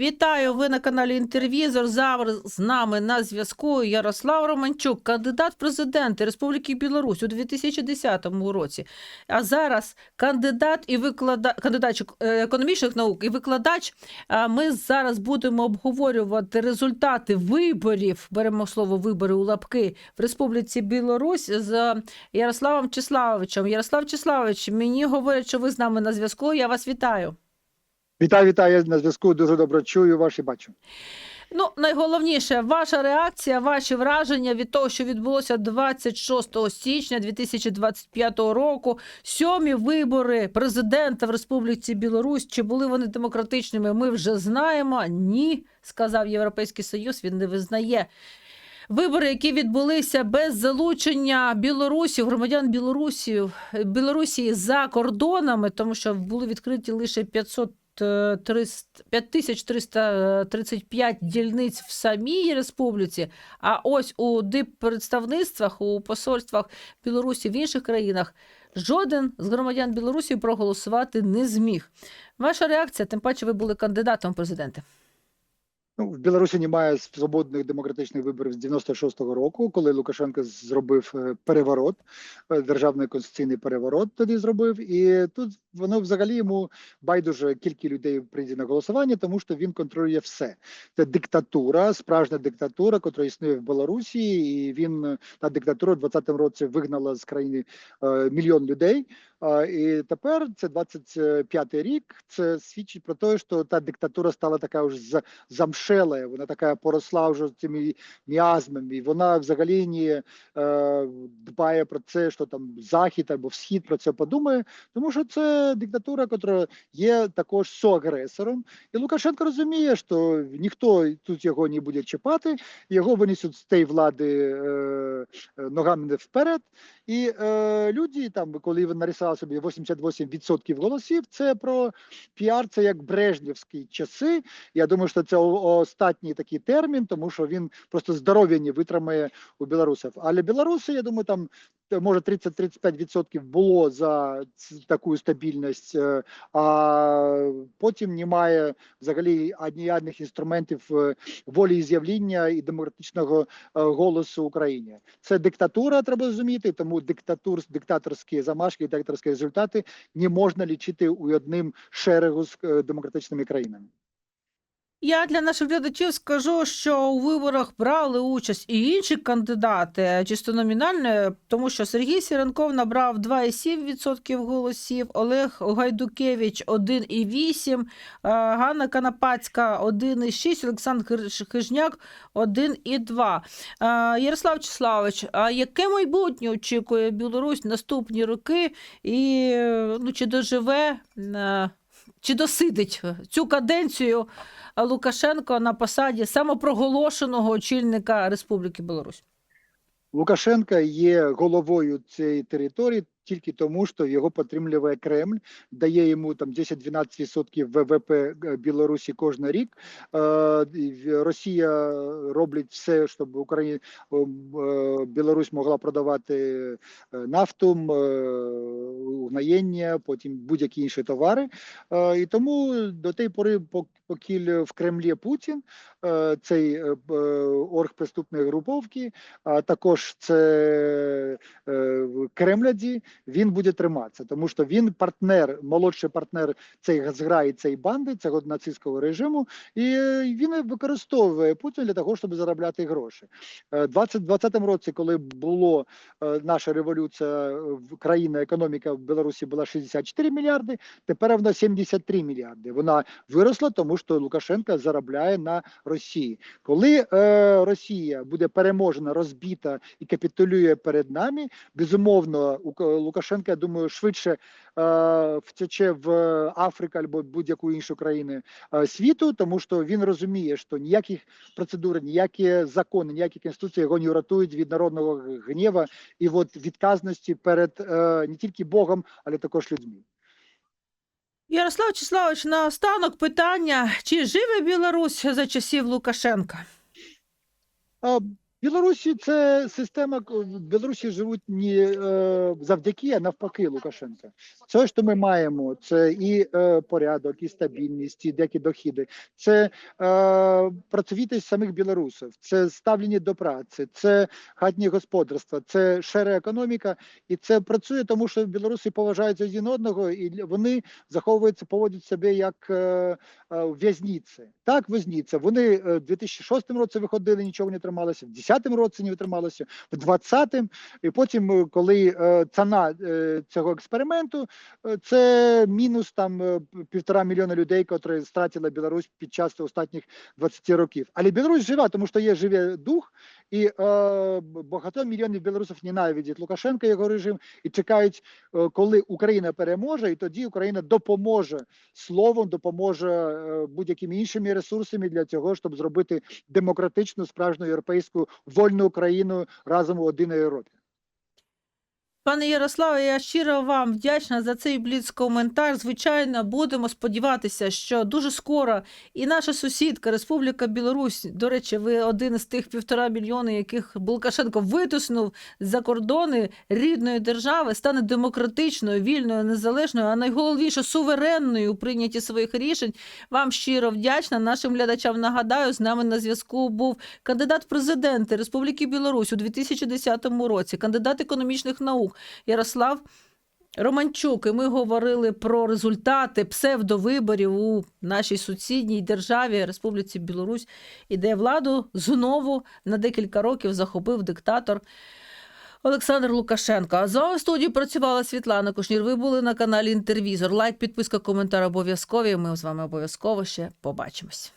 Вітаю! Ви на каналі Інтервізор. Зараз з нами на зв'язку Ярослав Романчук, кандидат в президенти Республіки Білорусь у 2010 році. А зараз кандидат і виклада... кандидат е, економічних наук і викладач. А Ми зараз будемо обговорювати результати виборів. Беремо слово вибори у лапки в Республіці Білорусь з Ярославом Числавовичем. Ярослав Числавович, мені говорять, що ви з нами на зв'язку. Я вас вітаю. Вітаю, вітаю я на зв'язку. Дуже добре чую вас і бачу. Ну, найголовніше, ваша реакція, ваші враження від того, що відбулося 26 січня 2025 року. Сьомі вибори президента в Республіці Білорусь. Чи були вони демократичними? Ми вже знаємо. Ні, сказав Європейський Союз. Він не визнає. Вибори, які відбулися без залучення білорусів, громадян Білорусі, Білорусі за кордонами, тому що були відкриті лише 500 е, 300 5335 дільниць в самій республіці, а ось у диппредставництвах, у посольствах Білорусі в інших країнах жоден з громадян Білорусі проголосувати не зміг. Ваша реакція, тим паче ви були кандидатом в президенти. Ну, в Білорусі немає свободних демократичних виборів з 96-го року, коли Лукашенко зробив е, переворот, е, державний конституційний переворот тоді зробив. І тут воно взагалі йому байдуже кілька людей прийде на голосування, тому що він контролює все. Це диктатура, справжня диктатура, яка існує в Білорусі, і він е, та диктатура в 20-му році вигнала з країни мільйон людей. І тепер це 25-й рік. Це свідчить про те, що та диктатура стала така вже за- замшелая, вона така поросла вже цими міазмами. Вона взагалі не дбає про це, що там захід або схід про це подумає, тому що це диктатура, яка є також соагресором. І Лукашенко розуміє, що ніхто тут його не буде чіпати, його винесуть з тієї влади е, е, ногами вперед. І е, люди там, коли він нарисував собі 88% голосів, це про піар, це як брежнівські часи. Я думаю, що це останній такий термін, тому що він просто здоров'я не витримає у білорусів. Але білоруси, я думаю, там може 30-35% було за таку стабільність, е, а потім немає взагалі ніяких інструментів е, волі з'явління і демократичного е, голосу Україні. Це диктатура, треба розуміти, тому диктатур, диктаторські замашки, диктаторські результати не можна лічити у одним шерегу з демократичними країнами. Я для наших глядачів скажу, що у виборах брали участь і інші кандидати, чисто номінально, тому що Сергій Сіренков набрав 2,7% голосів, Олег Гайдукевич 1,8%, е, Ганна Канапацька 1,6%, Олександр Хиж- Хижняк 1,2%. Е, Ярослав Числавович, а яке майбутнє очікує Білорусь наступні роки? І е, ну, чи доживе, е, чи досидить цю каденцію? Лукашенко на посаді самопроголошеного очільника Республіки Білорусь. Лукашенка є головою цієї території тільки тому, що його підтримує Кремль, дає йому там 10-12% ВВП е, Білорусі кожен рік. Е, Росія робить все, щоб Україна Білорусь могла продавати е, нафту, е, угнаєння, потім будь-які інші товари. Е, І тому до тієї пори, пок- поки в Кремлі Путін, е, цей е, е, орг преступної груповки, а також це е, Кремляді, він буде триматися, тому що він партнер, молодший партнер цієї зграї, цієї банди, цього нацистського режиму, і е, він використовує Путін для того, щоб заробляти гроші. Е, 2020 році, коли було е, наша революція, в країна, економіка в Білорусі була 64 мільярди, тепер вона 73 мільярди. Вона виросла, тому що Лукашенко заробляє на Росії. Коли е, Росія буде переможена, розбита і капітулює перед нами, безумовно, К- Лукашенка, я думаю, швидше е, втече в Африку або будь-яку іншу країну е, світу, тому що він розуміє, що ніяких процедур, ніякі закони, ніякі конституції його не врятують від народного гнєва і от відказності перед е, не тільки Богом, але також людьми. Ярослав Числавович, на останок питання: чи живе Білорусь за часів Лукашенка? Білорусі це система. Білорусі живуть не е, завдяки, а навпаки Лукашенка. Все, що ми маємо, це і е, порядок, і стабільність, і деякі дохіди. Це е, працьовітість самих білорусів, це ставлення до праці, це хатні господарства, це шера економіка, і це працює, тому що білоруси поважають один одного, і вони заховуються, поводять себе як е, в'язниці. Так, в'язниці. Вони е, в 2006 році виходили, нічого не трималося, в 2010 році не трималося, в 2020, і потім, е, коли е, ціна е, цього експерименту, е, це мінус там е, півтора мільйона людей, котрі стратила Білорусь під час останніх 20 років. Але Білорусь жива, тому що є живий дух, і е, багато мільйонів білорусів ненавидять Лукашенка, його режим, і чекають, е, коли Україна переможе, і тоді Україна допоможе словом, допоможе е, будь-якими іншими ресурсами для цього, щоб зробити демократичну, справжню європейську вольну країну разом у один Європі. Пане Ярославе, я щиро вам вдячна за цей бліц-коментар. Звичайно, будемо сподіватися, що дуже скоро і наша сусідка, Республіка Білорусь, до речі, ви один із тих півтора мільйони, яких Лукашенко витиснув за кордони рідної держави, стане демократичною, вільною, незалежною, а найголовніше суверенною у прийнятті своїх рішень. Вам щиро вдячна. Нашим глядачам нагадаю, з нами на зв'язку був кандидат в президенти Республіки Білорусь у 2010 році, кандидат економічних наук Ярослав Романчук. І ми говорили про результати псевдовиборів у нашій сусідній державі Республіці Білорусь, і де владу знову на декілька років захопив диктатор. Олександр Лукашенко. А з вами в студії працювала Світлана Кушнір. Ви були на каналі Інтервізор. Лайк, підписка, коментар обов'язкові. Ми з вами обов'язково ще побачимось.